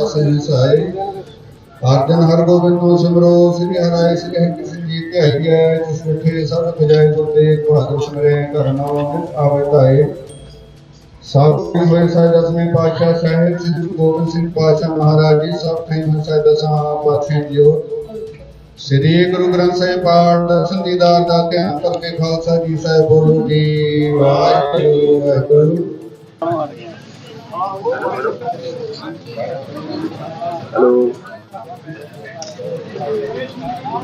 ਆਸਰਾਮ ਜੈਸੇ ਸਹਾਈ ਆਰਜਨ ਹਰ ਗੋਬਿੰਦ ਸਿਮਰੋ, ਸ੍ਰੀ ਹਰਿ ਸ੍ਰੀ ਹਰਿ ਸਿੰਘ ਜੀ ਹਰਿਆ ਜਿਸ ਮਿਠੇ ਸਭ ਬਜਾਏ ਗੁਰਦੇ ਬਹਾਦਰ ਸਿਮਰੇ ਘਰ ਨਾਮ ਆਵੇ ਧਾਏ। ਸਭ ਹੋਏ ਸਾਹਿਬ ਦਸਵੇਂ ਪਾਤਸ਼ਾਹ ਸਾਹਿਬ, ਸ੍ਰੀ ਗੋਬਿੰਦ ਸਿੰਘ ਪਾਤਸ਼ਾਹ ਮਹਾਰਾਜ ਜੀ, ਸਭ ਕਈ ਹੋਏ ਦਸਾਂ ਪਾਤਸ਼ਾਹ ਜੀਓ। ਸ੍ਰੀ ਗੁਰੂ ਗ੍ਰੰਥ ਸਾਹਿਬ ਪਾਠ ਦਰਸ਼ਨ ਦੀਦਾਰ ਦਾ ਧਿਆਨ ਕਰਕੇ ਖਾਲਸਾ ਜੀ ਸਾਹਿਬ ਬੋਲੋ ਜੀ, ਵਾਹਿਗੁਰੂ ਵਾਹਿਗੁਰੂ।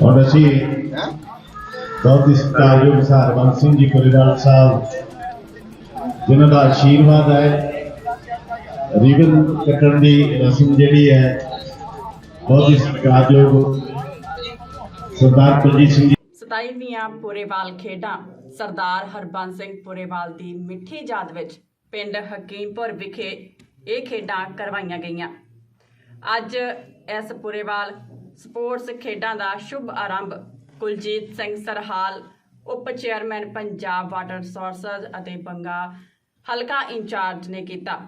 ਬਹੁਤ ਹੀ? ਸਤਿਕਾਰਯੋਗ ਸਹਾਰਵੰਤ ਸਿੰਘ ਜੀ ਕੁਲੇਵਾਲ ਸਾਹਿਬ ਜਿਨ੍ਹਾਂ ਦਾ ਆਸ਼ੀਰਵਾਦ ਹੈ ਰਿਬਨ ਕੱਟਣ ਦੀ ਰਸਮ ਜਿਹੜੀ ਹੈ ਬਹੁਤ ਹੀ ਸਤਿਕਾਰਯੋਗ ਸਰਦਾਰ ਕੁਲਜੀਤ ਸਿੰਘ ਜੀ। 27ਵੀਆਂ ਪੁਰੇਵਾਲ ਖੇਡਾਂ ਸਰਦਾਰ ਹਰਬੰਸ ਸਿੰਘ ਪੁਰੇਵਾਲ ਦੀ ਮਿੱਠੀ ਯਾਦ ਵਿੱਚ ਪਿੰਡ ਹਕੀਮਪੁਰ ਵਿਖੇ ਇਹ ਖੇਡਾਂ ਕਰਵਾਈਆਂ ਗਈਆਂ। ਅੱਜ ਇਸ ਪੁਰੇਵਾਲ ਸਪੋਰਟਸ ਖੇਡਾਂ ਦਾ ਸ਼ੁਭ ਆਰੰਭ ਕੁਲਜੀਤ ਸਿੰਘ ਸਰਹਾਲ, ਉਪ ਚੇਅਰਮੈਨ ਪੰਜਾਬ ਵਾਟਰ ਰਿਸੋਰਸਜ਼ ਅਤੇ ਬੰਗਾ ਹਲਕਾ ਇੰਚਾਰਜ ਨੇ ਕੀਤਾ।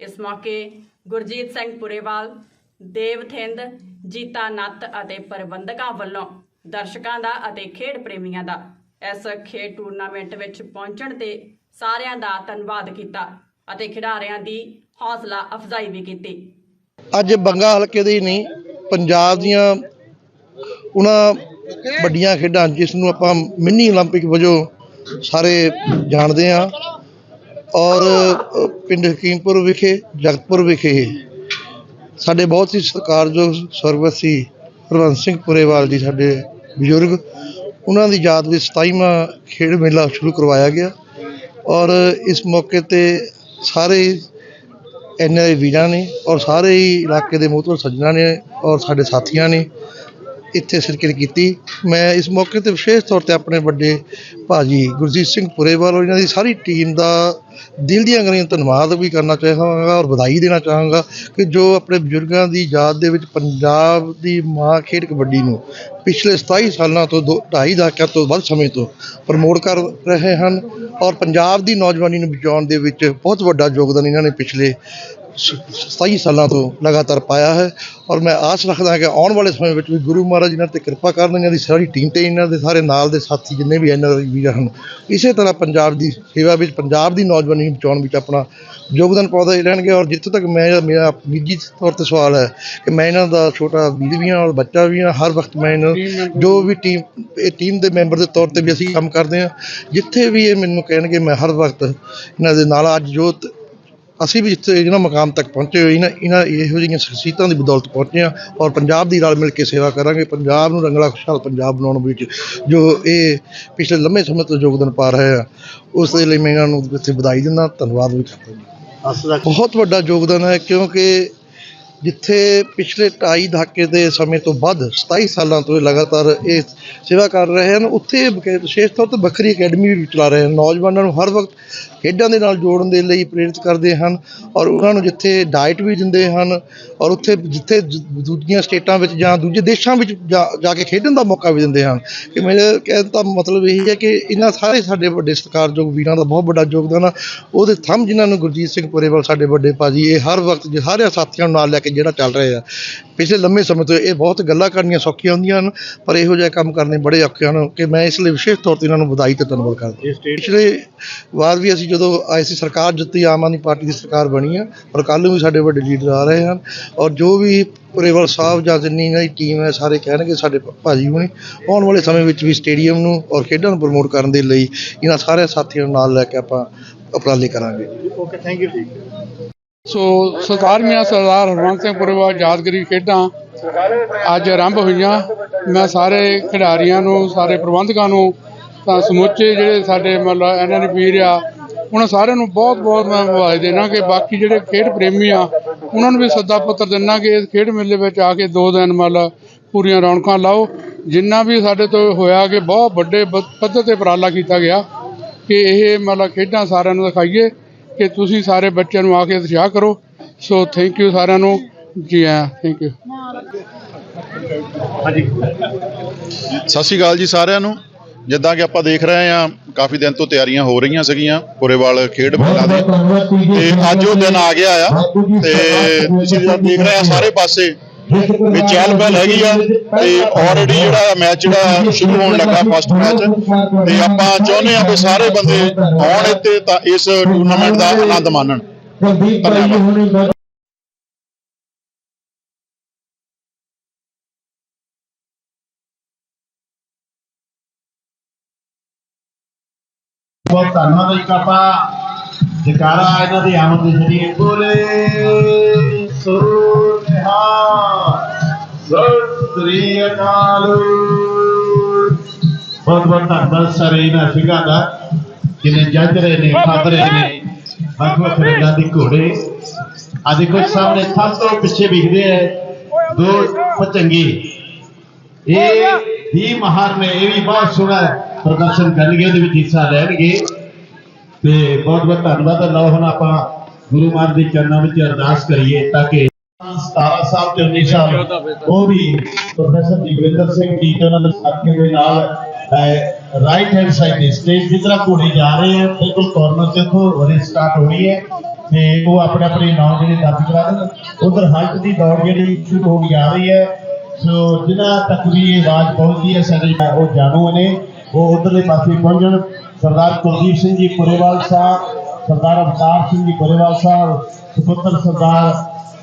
ਇਸ ਮੌਕੇ ਗੁਰਜੀਤ ਸਿੰਘ ਪੁਰੇਵਾਲ, ਦੇਵਥਿੰਦ, ਜੀਤਾ ਨੱਤ ਅਤੇ ਪ੍ਰਬੰਧਕਾਂ ਵੱਲੋਂ ਦਰਸ਼ਕਾਂ ਦਾ ਅਤੇ ਖੇਡ ਪ੍ਰੇਮੀਆਂ ਦਾ ਇਸ ਖੇਡ ਟੂਰਨਾਮੈਂਟ ਵਿੱਚ ਪਹੁੰਚਣ ਤੇ ਸਾਰਿਆਂ ਦਾ ਧੰਨਵਾਦ ਕੀਤਾ ਅਤੇ ਖਿਡਾਰੀਆਂ ਦੀ ਹੌਸਲਾ ਅਫਜ਼ਾਈ ਵੀ ਕੀਤੀ ਅੱਜ ਬੰਗਾ ਹਲਕੇ ਦੇ ਹੀ ਨਹੀਂ ਪੰਜਾਬ ਦੀਆਂ ਉਹਨਾਂ ਵੱਡੀਆਂ ਖੇਡਾਂ ਜਿਸ ਨੂੰ ਆਪਾਂ ਮਿੰਨੀ 올림픽 ਵਜੋਂ ਸਾਰੇ ਜਾਣਦੇ ਹਾਂ ਔਰ ਅ, ਪਿੰਡ ਹਕੀਮਪੁਰ ਵਿਖੇ ਜਗਤਪੁਰ ਵਿਖੇ ਸਾਡੇ ਬਹੁਤ ਹੀ ਸਤਿਕਾਰਯੋਗ ਸਰਵਸੀ ਹਰਵੰਸ ਸਿੰਘ ਪੁਰੇਵਾਲ ਜੀ ਸਾਡੇ ਬਜ਼ੁਰਗ ਉਹਨਾਂ ਦੀ ਯਾਦ ਵਿੱਚ 27ਵਾਂ ਖੇਡ ਮੇਲਾ ਸ਼ੁਰੂ ਕਰਵਾਇਆ ਗਿਆ ਔਰ ਇਸ ਮੌਕੇ ਤੇ ਸਾਰੇ ਇੰਨੇ ਦੇ ਵੀਰਾਂ ਨੇ ਔਰ ਸਾਰੇ ਹੀ ਇਲਾਕੇ ਦੇ ਮੋਹਤਵਰ ਸੱਜਣਾਂ ਨੇ ਔਰ ਸਾਡੇ ਸਾਥੀਆਂ ਨੇ ਇੱਥੇ ਸ਼ਿਰਕਤ ਕੀਤੀ। ਮੈਂ ਇਸ ਮੌਕੇ ਤੇ ਵਿਸ਼ੇਸ਼ ਤੌਰ ਤੇ ਆਪਣੇ ਵੱਡੇ ਭਾਜੀ ਗੁਰਜੀਤ ਸਿੰਘ ਪੁਰੇਵਾਲ ਔਰ ਇਹਨਾਂ ਦੀ ਸਾਰੀ ਟੀਮ ਦਾ ਦਿਲ ਦੀਆਂ ਗਲੀਆਂ ਧੰਨਵਾਦ ਵੀ ਕਰਨਾ ਚਾਹਾਂਗਾ ਔਰ ਵਧਾਈ ਦੇਣਾ ਚਾਹਾਂਗਾ ਕਿ ਜੋ ਆਪਣੇ ਬਜ਼ੁਰਗਾਂ ਦੀ ਯਾਦ ਦੇ ਵਿੱਚ ਪੰਜਾਬ ਦੀ ਮਾਂ ਖੇਡ ਕਬੱਡੀ ਨੂੰ ਪਿਛਲੇ 27 ਸਾਲਾਂ ਤੋਂ ਦੋ ਢਾਈ ਦਹਾਕਿਆਂ ਤੋਂ ਵੱਧ ਸਮੇਂ ਤੋਂ ਪ੍ਰਮੋਟ ਕਰ ਰਹੇ ਹਨ ਔਰ ਪੰਜਾਬ ਦੀ ਨੌਜਵਾਨੀ ਨੂੰ ਬਚਾਉਣ ਦੇ ਵਿੱਚ ਬਹੁਤ ਵੱਡਾ ਯੋਗਦਾਨ ਇਹਨਾਂ ਨੇ ਪਿਛਲੇ 27 ਸਾਲਾਂ ਤੋਂ ਲਗਾਤਾਰ ਪਾਇਆ ਹੈ ਔਰ ਮੈਂ ਆਸ ਰੱਖਦਾ ਕਿ ਆਉਣ ਵਾਲੇ ਸਮੇਂ ਵਿੱਚ ਵੀ ਗੁਰੂ ਮਹਾਰਾਜ ਇਹਨਾਂ ਤੇ ਕਿਰਪਾ ਕਰਨ ਇਹਨਾਂ ਦੀ ਸਾਰੀ ਟੀਮ ਤੇ ਇਹਨਾਂ ਦੇ ਸਾਰੇ ਨਾਲ ਦੇ ਸਾਥੀ ਜਿੰਨੇ ਵੀ ਇਹਨਾਂ ਦੇ ਵੀਰ ਹਨ ਇਸੇ ਤਰ੍ਹਾਂ ਪੰਜਾਬ ਦੀ ਸੇਵਾ ਵਿੱਚ ਪੰਜਾਬ ਦੀ ਨੌਜਵਾਨੀ ਨੂੰ ਬਚਾਉਣ ਵਿੱਚ ਆਪਣਾ ਯੋਗਦਾਨ ਪਾਉਂਦੇ ਰਹਿਣਗੇ ਔਰ ਜਿੱਥੇ ਤੱਕ ਮੈਂ ਮੇਰਾ ਨਿੱਜੀ ਤੌਰ ਤੇ ਸਵਾਲ ਹੈ ਕਿ ਮੈਂ ਇਹਨਾਂ ਦਾ ਛੋਟਾ ਵੀਰ ਵੀ ਹਾਂ ਔਰ ਬੱਚਾ ਵੀ ਹਾਂ ਹਰ ਵਕਤ ਮੈਂ ਇਹਨਾਂ ਜੋ ਵੀ ਟੀਮ ਇਹ ਟੀਮ ਦੇ ਮੈਂਬਰ ਦੇ ਤੌਰ ਤੇ ਵੀ ਅਸੀਂ ਕੰਮ ਕਰਦੇ ਹਾਂ ਜਿੱਥੇ ਵੀ ਇਹ ਮੈਨੂੰ ਕਹਿਣਗੇ ਮੈਂ ਹਰ ਵਕਤ ਇਹਨਾਂ ਦੇ ਨਾਲ ਅੱਜ ਜੋ ਅਸੀਂ ਵੀ ਜਿੱਥੇ ਇਹਨਾਂ ਮਕਾਮ ਤੱਕ ਪਹੁੰਚੇ ਹੋਏ ਇਹਨਾਂ ਇਹਨਾਂ ਇਹੋ ਜਿਹੀਆਂ ਸ਼ਖਸੀਅਤਾਂ ਦੀ ਬਦੌਲਤ ਪਹੁੰਚੇ ਹਾਂ ਔਰ ਪੰਜਾਬ ਦੀ ਰਲ ਮਿਲ ਕੇ ਸੇਵਾ ਕਰਾਂਗੇ। ਪੰਜਾਬ ਨੂੰ ਰੰਗਲਾ ਖੁਸ਼ਹਾਲ ਪੰਜਾਬ ਬਣਾਉਣ ਵਿੱਚ ਜੋ ਇਹ ਪਿਛਲੇ ਲੰਮੇ ਸਮੇਂ ਤੋਂ ਯੋਗਦਾਨ ਪਾ ਰਹੇ ਆ ਉਸ ਦੇ ਲਈ ਮੈਂ ਇਹਨਾਂ ਨੂੰ ਇੱਥੇ ਵਧਾਈ ਦਿੰਦਾ। ਧੰਨਵਾਦ ਵੀ ਕਰਦਾ ਜੀ। ਬਹੁਤ ਵੱਡਾ ਯੋਗਦਾਨ ਹੈ ਕਿਉਂਕਿ ਜਿੱਥੇ ਪਿਛਲੇ 2.5 ਦਹਾਕੇ ਦੇ ਸਮੇਂ ਤੋਂ ਵੱਧ 27 ਸਾਲਾਂ ਤੋਂ ਇਹ ਲਗਾਤਾਰ ਇਹ ਸੇਵਾ ਕਰ ਰਹੇ ਹਨ, ਉੱਥੇ ਵਿਸ਼ੇਸ਼ ਤੌਰ ਤੇ ਵੱਖਰੀ ਅਕੈਡਮੀ ਵੀ ਚਲਾ ਰਹੇ ਹਨ। ਨੌਜਵਾਨਾਂ ਨੂੰ ਹਰ ਵਕਤ ਖੇਡਾਂ ਦੇ ਨਾਲ ਜੋੜਨ ਦੇ ਲਈ ਪ੍ਰੇਰਿਤ ਕਰਦੇ ਹਨ ਔਰ ਉਹਨਾਂ ਨੂੰ ਜਿੱਥੇ ਡਾਈਟ ਵੀ ਦਿੰਦੇ ਹਨ ਔਰ ਉੱਥੇ ਜਿੱਥੇ ਦੂਜੀਆਂ ਸਟੇਟਾਂ ਵਿੱਚ ਜਾਂ ਦੂਜੇ ਦੇਸ਼ਾਂ ਵਿੱਚ ਜਾ ਕੇ ਖੇਡਣ ਦਾ ਮੌਕਾ ਵੀ ਦਿੰਦੇ ਹਨ। ਕਿ ਮੇਰੇ ਕਹਿਣ ਦਾ ਮਤਲਬ ਇਹ ਹੈ ਕਿ ਇਹਨਾਂ ਸਾਰੇ ਸਾਡੇ ਵੱਡੇ ਸਤਿਕਾਰਯੋਗ ਵੀਰਾਂ ਦਾ ਬਹੁਤ ਵੱਡਾ ਯੋਗਦਾਨ ਆ। ਉਹਦੇ ਥੰਮ ਜਿਨ੍ਹਾਂ ਨੂੰ ਗੁਰਜੀਤ ਸਿੰਘ ਪੁਰੇਵਾਲ, ਸਾਡੇ ਵੱਡੇ ਭਾਜੀ, ਇਹ ਹਰ ਵਕਤ ਜੇ ਸਾਰੇ ਸਾਥੀਆਂ ਨੂੰ ਨਾਲ ਲੈ ਕੇ ਜਿਹੜਾ ਚੱਲ ਰਹੇ ਆ। ਪਿਛਲੇ ਲੰਮੇ ਸਮੇਂ ਤੋਂ ਇਹ ਬਹੁਤ ਗੱਲਾਂ ਕਰਨੀਆਂ ਸੌਖੀਆਂ ਹੁੰਦੀਆਂ ਹਨ ਪਰ ਇਹੋ ਜਿਹਾ ਕੰਮ ਕਰਨੇ ਬੜੇ ਔਖੇ ਹਨ ਕਿ ਮੈਂ ਇਸ ਲਈ ਵਿਸ਼ੇਸ਼ ਤੌਰ ਤੇ ਇਹਨਾਂ ਨੂੰ ਵਧਾਈ ਤੇ ਧੰਨਵਾਦ ਕਰਦਾ ਪਿਛਲੇ ਵਾਰ ਵੀ ਅਸੀਂ ਜਦੋਂ ਆਈ ਸੀ ਸਰਕਾਰ ਜਿੱਤੀ ਆਮ ਆਦਮੀ ਪਾਰਟੀ ਦੀ ਸਰਕਾਰ ਬਣੀ ਆ ਔਰ ਕੱਲ੍ਹ ਨੂੰ ਵੀ ਸਾਡੇ ਵੱਡੇ ਲੀਡਰ ਆ ਰਹੇ ਹਨ ਔਰ ਜੋ ਵੀ ਪੁਰੇਵਾਲ ਸਾਹਿਬ ਜਾਂ ਜਿੰਨੀ ਇਹਨਾਂ ਦੀ ਟੀਮ ਹੈ ਸਾਰੇ ਕਹਿਣਗੇ ਸਾਡੇ ਭਾਜੀ ਹੁਣੀ ਆਉਣ ਵਾਲੇ ਸਮੇਂ ਵਿੱਚ ਵੀ ਸਟੇਡੀਅਮ ਨੂੰ ਔਰ ਖੇਡਾਂ ਨੂੰ ਪ੍ਰਮੋਟ ਕਰਨ ਦੇ ਲਈ ਇਹਨਾਂ ਸਾਰੇ ਸਾਥੀਆਂ ਨੂੰ ਨਾਲ ਲੈ ਕੇ ਆਪਾਂ ਉਪਰਾਲੇ ਕਰਾਂਗੇ। ਸੋ ਸਰਦਾਰਵੀਆਂ ਸਰਦਾਰ ਹਰਵੰਤ ਸਿੰਘ ਪੁਰੇਵਾਲ ਯਾਦਗਰੀ ਖੇਡਾਂ ਅੱਜ ਆਰੰਭ ਹੋਈਆਂ। ਮੈਂ ਸਾਰੇ ਖਿਡਾਰੀਆਂ ਨੂੰ, ਸਾਰੇ ਪ੍ਰਬੰਧਕਾਂ ਨੂੰ, ਤਾਂ ਸਮੁੱਚੇ ਜਿਹੜੇ ਸਾਡੇ ਮਤਲਬ ਇਹਨਾਂ ਦੇ ਵੀਰ ਆ, ਉਹਨਾਂ ਸਾਰਿਆਂ ਨੂੰ ਬਹੁਤ ਬਹੁਤ ਮੈਂ ਵਧਾਈ ਦੇਣਾ ਕਿ ਬਾਕੀ ਜਿਹੜੇ ਖੇਡ ਪ੍ਰੇਮੀ ਆ, ਉਹਨਾਂ ਨੂੰ ਵੀ ਸੱਦਾ ਪੱਤਰ ਦੇਣਾ ਕਿ ਇਸ ਖੇਡ ਮੇਲੇ ਵਿੱਚ ਆ ਕੇ ਦੋ ਦਿਨ ਮਤਲਬ ਪੂਰੀਆਂ ਰੌਣਕਾਂ ਲਾਓ। ਜਿੰਨਾ ਵੀ ਸਾਡੇ ਤੋਂ ਹੋਇਆ ਕਿ ਬਹੁਤ ਵੱਡੇ ਪੱਧਰ ਤੇ ਉਪਰਾਲਾ ਕੀਤਾ ਗਿਆ ਕਿ ਇਹ ਮਤਲਬ ਖੇਡਾਂ ਸਾਰਿਆਂ ਨੂੰ ਦਿਖਾਈਏ। ਕਿ ਤੁਸੀਂ ਸਾਰੇ ਬੱਚਿਆਂ ਨੂੰ ਆ ਕੇ ਉਤਸ਼ਾਹ ਕਰੋ। ਸੋ ਥੈਂਕ ਯੂ ਸਾਰਿਆਂ ਨੂੰ। ਜੀ ਆਇਆਂ ਥੈਂਕ ਯੂ ਸਤਿ ਸ਼੍ਰੀ ਅਕਾਲ ਜੀ ਸਾਰਿਆਂ ਨੂੰ। ਜਿੱਦਾਂ ਕਿ ਆਪਾਂ ਦੇਖ ਰਹੇ ਹਾਂ ਕਾਫੀ ਦਿਨ ਤੋਂ ਤਿਆਰੀਆਂ ਹੋ ਰਹੀਆਂ ਸੀਗੀਆਂ ਪੁਰੇਵਾਲ ਖੇਡ ਮੇਲਾ ਦੀ। ਤੇ ਅੱਜ ਉਹ ਦਿਨ ਆ ਗਿਆ ਆ। ਤੇ ਤੁਸੀਂ ਦੇਖ ਰਹੇ ਆ ਸਾਰੇ ਪਾਸੇ ਵੀ ਚਹਿਲ ਪਹਿਲ ਹੈਗੀ ਆ ਤੇ ਆਲਰੇਡੀ ਜਿਹੜਾ ਮੈਚ ਜਿਹੜਾ ਸ਼ੁਰੂ ਹੋਣ ਲੱਗਾ ਫਸਟ ਮੈਚ ਤੇ ਆਪਾਂ ਚਾਹੁੰਦੇ ਆ ਵੀ ਸਾਰੇ ਬੰਦੇ ਆਉਣ ਇੱਥੇ ਤਾਂ ਇਸ ਟੂਰਨਾਮੈਂਟ ਦਾ ਆਨੰਦ ਮਾਣਨ। ਧੰਨਵਾਦ। ਬਹੁਤ ਧੰਨਵਾਦ ਜੀ ਕਾਪਾ ਜਕਾਰਾ ਇਹਨਾਂ ਦੀ ਆਮਦ ਦੇ ਜਰੀਏ ਬੋਲੇ। ਸ੍ਰੀ ਅਕਾਲ ਬਹੁਤ ਬਹੁਤ ਧੰਨਵਾਦ ਸਾਰੇ ਇਹਨਾਂ ਸਿੰਘਾਂ ਦਾ ਜਿਹਨੇ ਜੱਜ ਰਹੇ ਨੇ ਫੱਦ ਰਹੇ ਨੇ ਵੱਖ ਵੱਖ ਰੰਗਾਂ ਦੇ ਘੋੜੇ ਆ ਦੇਖੋ ਸਾਹਮਣੇ ਸਭ ਤੋਂ ਪਿੱਛੇ ਵਿਖਦੇ ਹੈ ਦੋ ਪਤੰਗੇ ਇਹ ਵੀ ਮਹਾਰ ਨੇ ਇਹ ਵੀ ਬਹੁਤ ਸੋਹਣਾ ਪ੍ਰਦਰਸ਼ਨ ਕਰਨਗੇ ਉਹਦੇ ਵਿੱਚ ਹਿੱਸਾ ਲੈਣਗੇ ਤੇ ਬਹੁਤ ਬਹੁਤ ਧੰਨਵਾਦ ਹੈ। ਲਓ ਹੁਣ ਆਪਾਂ ਗੁਰੂ ਮਹਾਰਾਜ ਦੇ ਚਰਨਾਂ ਵਿੱਚ ਅਰਦਾਸ ਕਰੀਏ ਤਾਂ ਕਿ 17 ਸਾਲ ਤੇ 19 ਸਾਲ। ਉਹ ਵੀ ਪ੍ਰੋਫੈਸਰ ਜਗਵਿੰਦਰ ਸਿੰਘ ਜੀ ਤੇ ਉਹਨਾਂ ਦੇ ਸਾਥੀਆਂ ਦੇ ਨਾਲ ਰਾਈਟ ਹੈਂਡ ਸਾਈਡ ਦੇ ਸਟੇਜ ਦੀ ਤਰ੍ਹਾਂ ਘੋੜੇ ਜਾ ਰਹੇ ਹੈ ਬਿਲਕੁਲ ਕਾਰਨਰ ਤੇ ਤੋਂ ਰੇਸ ਸਟਾਰਟ ਹੋ ਰਹੀ ਹੈ ਤੇ ਉਹ ਆਪਣੇ ਆਪਣੇ ਨਾਮ ਜਿਹੜੇ ਦਰਜ ਕਰਾ ਦੇਣ ਉਧਰ ਹਲਟ ਦੀ ਦੌੜ ਜਿਹੜੀ ਸ਼ੁਰੂ ਹੋ ਜਾ ਰਹੀ ਹੈ। ਸੋ ਜਿਨ੍ਹਾਂ ਤੱਕ ਵੀ ਇਹ ਆਵਾਜ਼ ਪਹੁੰਚਦੀ ਹੈ, ਸਾਡੇ ਉਹ ਜਾਣੂ ਨੇ, ਉਹ ਉਧਰਲੇ ਪਾਸੇ ਪਹੁੰਚਣ। ਸਰਦਾਰ ਕੁਲਦੀਪ ਸਿੰਘ ਜੀ ਪੁਰੇਵਾਲ ਸਾਹਿਬ, ਸਰਦਾਰ ਅਵਤਾਰ ਸਿੰਘ ਜੀ ਪੁਰੇਵਾਲ ਸਾਹਿਬ, ਸੁਪੁੱਤਰ ਸਰਦਾਰ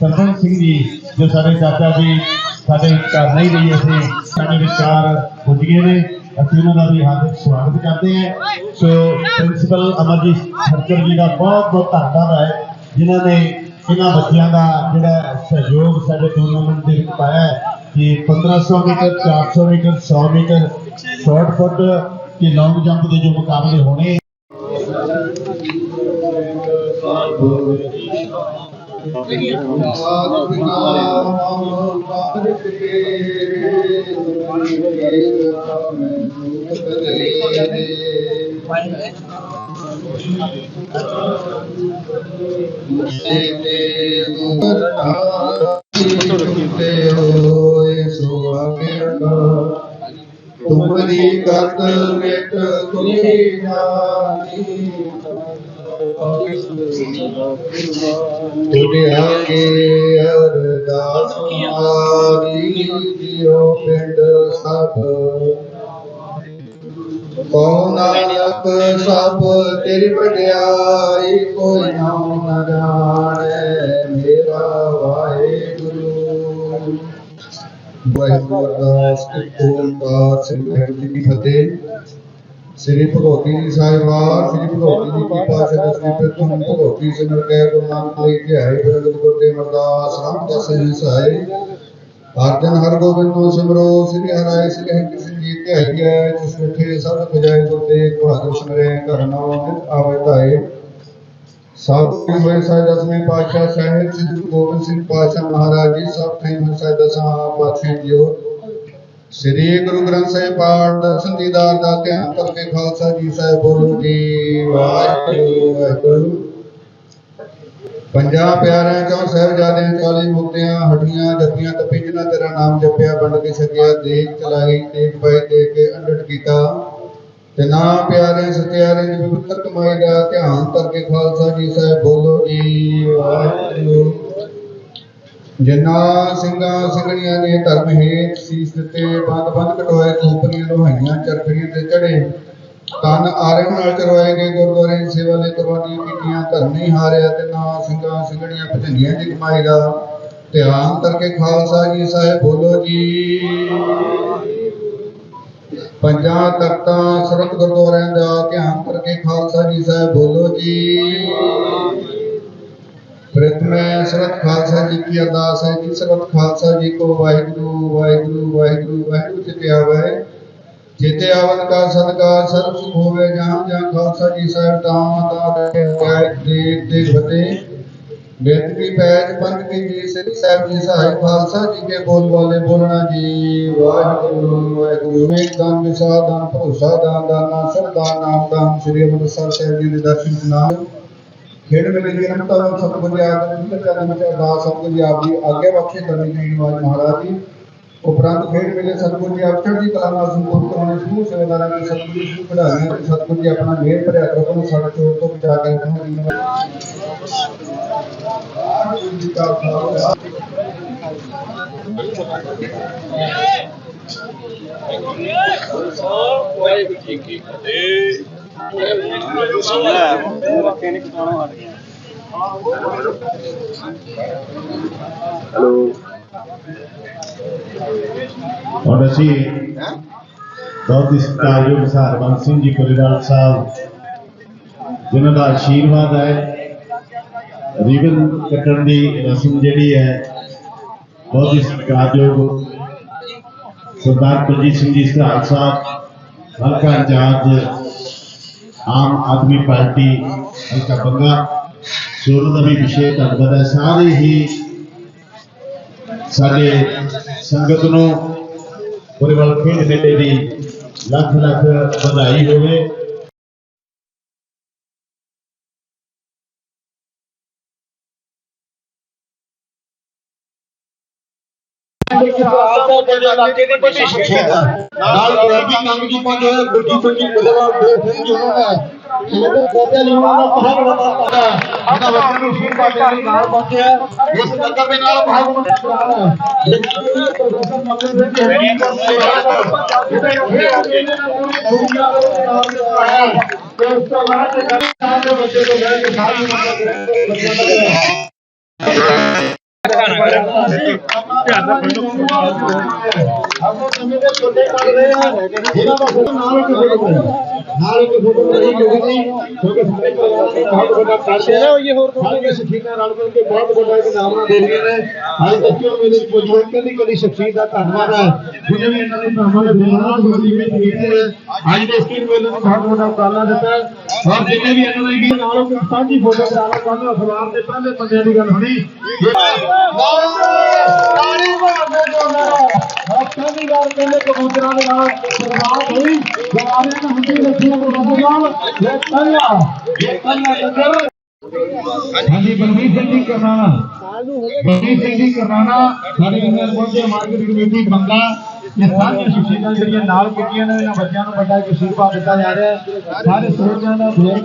ਸਰਪੰਚ ਸਿੰਘ ਜੀ, ਜੋ ਸਾਡੇ ਚਾਚਾ ਜੀ ਸਾਡੇ ਘਰ ਨਹੀਂ ਰਹੀ ਅਸੀਂ, ਸਾਡੇ ਵਿਚਾਰ ਪੁੱਜ ਨੇ, ਅਸੀਂ ਉਹਨਾਂ ਦਾ ਵੀ ਹਾਰਦਿਕ ਸਵਾਗਤ ਕਰਦੇ ਹਾਂ। ਸੋ ਪ੍ਰਿੰਸੀਪਲ ਅਮਰਜੀਤ ਸਰਕਰ ਜੀ ਦਾ ਬਹੁਤ ਬਹੁਤ ਧੰਨਵਾਦ ਹੈ, ਜਿਨ੍ਹਾਂ ਨੇ ਇਹਨਾਂ ਬੱਚਿਆਂ ਦਾ ਜਿਹੜਾ ਸਹਿਯੋਗ ਸਾਡੇ ਟੂਰਨਾਮੈਂਟ ਦੇ ਵਿੱਚ ਪਾਇਆ ਹੈ ਕਿ 1500 metre 400 metre 100 metre shot put ਤੇ ਲੌਂਗ ਜੰਪ ਦੇ ਜੋ ਮੁਕਾਬਲੇ ਹੋਣੇ। ਤੁਮਰੀ ਕਰਤ ਮਿਟ ਤੁਮਰੀ ਜਾਨੀ ਤੁਰੇ ਆਗੇ ਅਰਦਾਸ ਮਾਰੀ ਜਿਉ ਪਿੰਡ ਸਭ। ਕਉ ਨਾਨਕ ਸਭ ਤੇਰੀ ਵਡਿਆਈ ਕੋਈ ਨਾਮ ਨ ਮੇਰਾ ਵਾਹਿਗੁਰੂ। ਵਾਹਿਗੁਰੂ ਅਰਦਾਸ ਕੀ ਓੰਕਾਰ ਸ੍ਰੀ ਵਾਹਿਗੁਰੂ ਫਤਿਹ। ਸ੍ਰੀ ਭਗਵਤੀ ਜੀ ਸਾਹਿਬਾਨ ਸ੍ਰੀ ਭਗਵਤੀ ਜੀ ਕੀ ਪਾਸ਼ਾ ਸ੍ਰੀ ਪ੍ਰਥਮ ਭਗਵਤੀ ਸਿਮਰ ਕੈ ਗੁਰੂ ਨਾਨਕ ਲਈ ਧਿਆਏ ਪ੍ਰਗਟ ਗੁਰਦੇ ਅਰਦਾਸ ਰਾਮਦਾਸ ਜੀ ਸਹਾਈ। ਅਰਜਨ ਹਰ ਗੋਬਿੰਦ ਨੂੰ ਸਿਮਰੋ ਸ੍ਰੀ ਹਰਿ ਸ੍ਰੀ ਹਰਿ ਕ੍ਰਿਸ਼ਨ ਜੀ ਧਿਆਈਐ ਜਿਸ ਮਿਠੇ ਸਭ ਬਜਾਏ ਗੁਰਦੇ ਬਹਾਦਰ ਸਿਮਰੇ ਘਰ ਨਉ ਨਿਤ ਆਵੇ ਧਾਏ। ਕੀ ਹੋਏ ਸਾਹਿਬ ਦਸਵੇਂ ਪਾਤਸ਼ਾਹ ਸਾਹਿਬ ਸ੍ਰੀ ਗੋਬਿੰਦ ਸਿੰਘ ਪਾਤਸ਼ਾਹ ਮਹਾਰਾਜ ਜੀ ਸਭ ਹੋਏ ਸਾਹਿਬ ਦਸਾਂ ਪਾਤਸ਼ਾਹ ਜੀਓ ਸ੍ਰੀ ਗੁਰੂ ਗ੍ਰੰਥ ਸਾਹਿਬ ਪਾਠ ਦਰਸ਼ਨ ਦਾ ਧਿਆਨ ਕਰਕੇ ਖਾਲਸਾ ਜੀ ਸਾਹਿਬ ਬੋਲੋ ਜੀ, ਵਾਹਿਗੁਰੂ। ਵਾਹਿਗੁਰੂ ਪੰਜਾਂ ਪਿਆਰਿਆਂ ਚੋਂ ਸਾਹਿਬਜ਼ਾਦਿਆਂ ਚਾਲੀ ਮੁਕਤਿਆਂ, ਹੱਡੀਆਂ ਜੱਪੀਆਂ ਤਪੀ ਜਿਨ੍ਹਾਂ ਤੇਰਾ ਨਾਮ ਜਪਿਆ, ਵੰਡ ਕੇ ਛਕਿਆ ਦੇਖ ਚਲਾਈ, ਦੇਖ ਪਾਈ ਦੇ ਕੇ ਅੰਡਟ ਕੀਤਾ। ਤੇ ਨਾ ਪਿਆਰੇ ਸਤਿਆਰੇ ਦੀ ਪਵਿੱਤਰ ਕਮਾਈ ਦਾ ਧਿਆਨ ਕਰਕੇ ਖਾਲਸਾ ਜੀ ਸਾਹਿਬ ਬੋਲੋ ਜੀ, ਵਾਹਿਗੁਰੂ। ਜਿਨ੍ਹਾਂ ਸਿੰਘਾਂ ਸਿੰਘਣੀਆਂ ਨੇ ਧਰਮ ਹੇਤ ਸੀਸ ਦਿੱਤੇ, ਬੰਦ ਬੰਦ ਕਟਵਾਏ ਖੋਪਰੀਆਂ ਲੋਹਾਈਆਂ ਚਰਖੜੀਆਂ ਤੇ ਚੜੇ ਤਨ ਆਰਿਆਂ ਨਾਲ ਕਰਵਾਏ ਗਏ ਗੁਰਦੁਆਰੇ ਸੇਵਾ ਲਈ ਕੁਰਬਾਨੀਆਂ ਕੀਤੀਆਂ, ਧਰਮ ਨਹੀਂ ਹਾਰਿਆ ਤੇ ਨਾ ਸਿੰਘਾਂ ਸਿੰਘਣੀਆਂ ਭਜੰਗੀਆਂ ਦੀ ਕਮਾਈ ਦਾ ਧਿਆਨ ਕਰਕੇ ਖਾਲਸਾ ਜੀ ਸਾਹਿਬ ਬੋਲੋ ਜੀ। ਪੰਜਾਂ ਤਖਤਾਂ ਸਰਤ ਗੁਰਦੁਆਰਿਆਂ ਦਾ ਧਿਆਨ ਕਰਕੇ ਖਾਲਸਾ ਜੀ ਸਾਹਿਬ ਬੋਲੋ ਜੀ। ਪ੍ਰਥਮੇ ਸਰਤ ਖਾਲਸਾ ਜੀ ਕੀ ਅਰਦਾਸ ਹੈ ਜੀ ਸਰਤ ਖਾਲਸਾ ਜੀ ਕੋ ਵਾਹਿਗੁਰੂ ਵਾਹਿਗੁਰੂ ਵਾਹਿਗੁਰੂ ਵਾਹਿਗੁਰੂ ਚਿਤੇ ਆਵੇ। ਜਿਤੇ ਆਵਨ ਕਾ ਸਦਕਾ, ਸਰਬ ਸੁਖ ਹੋਵੇ ਜਹਾਂ ਜਹਾਂ ਖਾਲਸਾ ਜੀ ਸਾਹਿਬ ਤਾਮ ਦਾ ਦੇਖ ਦੇਖ ਬਤੇ। ਬੇਨਤੀ ਪੈਜ ਪੰਜ ਕੀ ਜੀ ਸ੍ਰੀ ਸਾਹਿਬ ਜੀ ਸਹਾਇ ਖਾਲਸਾ ਜੀ ਕੇ ਬੋਲ ਵਾਲੇ ਬੋਲਣਾ ਜੀ। ਵਾਹਿਗੁਰੂ ਵਾਹਿਗੁਰੂ ਮੇਕ ਦਾਨ ਵਿਸਾ ਦਾਨ ਭਰੋਸਾ, ਦਾਨ ਦਾਨਾ ਸਰਦਾ ਨਾਮ ਦਾਨ, ਸ੍ਰੀ ਅੰਮ੍ਰਿਤਸਰ ਸਾਹਿਬ ਜੀ ਦੇ ਦਰਸ਼ਨ ਸੁਨਾਮ ਖੇਡ ਮੇਲੇ ਦੀ ਅਨੰਤਾ ਨੂੰ ਸਭ ਕੁਝ ਆਪ ਜੀ ਦਾ ਚਰਨ ਵਿੱਚ ਅਰਦਾਸ ਸਭ ਕੁਝ ਆਪ ਜੀ ਅੱਗੇ ਬਖਸ਼ੇ ਕਰਨੀ ਚਾਹੀਦੀ ਆਵਾਜ਼ ਮਹਾਰਾਜ ਜੀ ਉਪਰੰਤ ਖੇਡ ਮੇਲੇ ਸਤਿਗੁਰੂ ਜੀ ਆਪ ਚੜ੍ਹਦੀ ਕਲਾ ਨਾਲ ਸੰਪੂਰਨ ਕਰਾਉਣੇ ਸਮੂਹ ਸੇਵਾਦਾਰਾਂ ਨੇ ਸਤਿਗੁਰੂ ਜੀ ਨੂੰ ਖਿਡਾਰੀਆਂ ਤੇ ਸਤਿਗੁਰੂ ਜੀ ਆਪਣਾ ਮਿਹਰ ਭਰਿਆ ਕਰੋ ਨੂੰ ਸਾਡੇ ਚੋਰ ਤੋਂ ਬਚਾ ਕੇ ਰੱਖਣਾ ਵਾਹਿਗੁਰੂ ਜੀ ਕਾ ਖਾਲਸਾ ਹੁਣ ਅਸੀਂ ਬਹੁਤ ਹੀ ਸਤਿਕਾਰਯੋਗ ਸਹਾਰਬੰਦ ਸਿੰਘ ਜੀ ਕੁਲੇਵਾਲ ਸਾਹਿਬ ਜਿਨ੍ਹਾਂ ਦਾ ਆਸ਼ੀਰਵਾਦ ਹੈ। ਰਿਬਨ ਕੱਟਣ ਦੀ ਰਸਮ ਜਿਹੜੀ ਹੈ ਬਹੁਤ ਹੀ ਸਤਿਕਾਰਯੋਗ ਸਰਦਾਰ ਕੁਲਜੀਤ ਸਿੰਘ ਜੀ ਸਾਹਿਬ ਹਲਕਾ ਇੰਚਾਰਜ ਆਮ ਆਦਮੀ ਪਾਰਟੀ ਹਲਕਾ ਬੰਗਾ ਸੋਨ ਦਾ ਵੀ ਵਿਸ਼ੇ ਧੰਨਵਾਦ ਹੈ, ਸਾਰੇ ਹੀ ਸਾਡੇ ਸੰਗਤ ਨੂੰ ਪੁਰਵਲ ਖੇਡ ਮੇਲੇ ਦੀ ਲੱਖ ਲੱਖ ਵਧਾਈ ਹੋਵੇ। ਨਾਲ ਗੁਲਾਬੀ ਕੰਮ ਦੀ ਪੰਜ ਗੁੱਡੀ ਪੰਜੀ ਬਦਲਾ ਦੇ ਸਿੰਘ ਜੀ ਉਹਨਾਂ ਨੇ ਲੋਕਾਂ ਕੋਪਿਆ ਉਹਨਾਂ ਦਾ ਵੱਡਾ ਪਤਾ ਇਹਨਾਂ ਬੱਚਿਆਂ ਨੂੰ ਸ਼ੀਰ ਬਾਟੇ ਲਈ ਨਾਲ ਪਹੁੰਚਿਆ ਇਸ ਨਗਰ ਦੇ ਨਾਲ ਹੈ ਲੇਕਿਨ ਪ੍ਰੋਫੈਸਰ ਮੰਗਲ ਦੇ ਦੁਨੀਆ ਦੇ ਨਾਲ ਆਇਆ ਤੇ ਉਸ ਤੋਂ ਬਾਅਦ ਦੇ ਬੱਚੇ ਤੋਂ ਲੈ ਕੇ ਸਾਰੀ ਬੱਚਿਆਂ ਦਾ ਆਪਾਂ ਸਮੇਂ ਦੇ ਛੋਟੇ ਪੜ ਰਹੇ ਆ। ਇਹਨਾਂ ਦਾ ਫੋਟੋ ਨਾਲ ਇੱਕ ਫੋਟੋ ਨਾਲ ਇੱਕ ਫੋਟੋ ਨਹੀਂ ਹੋਊਗੀ ਕਿਉਂਕਿ ਸਾਰੇ ਪਰਿਵਾਰ ਦਾ ਬਹੁਤ ਵੱਡਾ ਕੱਟ ਹੈ ਇਹ ਹੋਰ ਸਾਰੇ ਸਿੱਖੀਆਂ ਰਲ ਮਿਲ ਕੇ ਬਹੁਤ ਵੱਡਾ ਇੱਕ ਨਾਮਣਾ ਦੇ ਰਹੇ ਨੇ ਅੱਜ ਬੱਚਿਓ ਮੇਰੇ ਪੁੱਜੋ ਕਦੀ ਕਦੀ ਸ਼ਖਸੀਅਤ ਦਾ ਧੰਨਵਾਦ ਹੈ ਜਿਹਨੇ ਇਹਨਾਂ ਦੇ ਨਾਮਾਂ ਦੇ ਬਿਆਨ ਗੋਲੀ ਵਿੱਚ ਕੀਤੇ ਨੇ ਅੱਜ ਦੇ ਸਕੀਮ ਵੇਲੇ ਨੂੰ ਬਹੁਤ ਵੱਡਾ ਉਪਰਾਲਾ ਦਿੱਤਾ ਹੈ ਔਰ ਜਿੰਨੇ ਵੀ ਇਹਨਾਂ ਦੇ ਨਾਲ ਇੱਕ ਸਾਂਝੀ ਫੋਟੋ ਕਰਾਵਾ ਕਹਿੰਦਾ ਅਖਬਾਰ ਦੇ ਪਹਿਲੇ ਪੰਨਿਆਂ ਦੀ ਗੱਲ ਹੋਣੀ ਤਾੜੀ ਮਾਰਦੇ ਜੋ ਮੇਰਾ ਹੱਥਾਂ ਦੀ ਗੱਲ ਕਹਿੰਦੇ ਕਬੂਤਰਾਂ ਦੇ ਨਾਲ ਸ਼ੁਰੂਆਤ ਹੋਈ ਹਾਂਜੀ ਬਲਵੀਰ ਸਿੰਘ ਜੀ ਕਰਨਾਣਾ। ਬਲਵੀਰ ਸਿੰਘ ਜੀ ਕਰਨਾਣਾ, ਸਾਡੇ ਅੰਦਰ ਪਹੁੰਚੇ ਮਾਰਕੀਟ ਕਮੇਟੀ ਬੰਗਾ ਇਹ ਸਾਰੀਆਂ ਸ਼ਖਸੀਅਤਾਂ ਜਿਹੜੀਆਂ ਨਾਲ ਕੀਤੀਆਂ ਨੇ, ਇਹਨਾਂ ਬੱਚਿਆਂ ਨੂੰ ਵੱਡਾ ਇੱਕ ਅਸ਼ੀਰਵਾਦ ਦਿੱਤਾ ਜਾ ਰਿਹਾ ਸਾਰੇ ਸਰੋਤਿਆਂ ਦਾ ਬੇਨਤੀ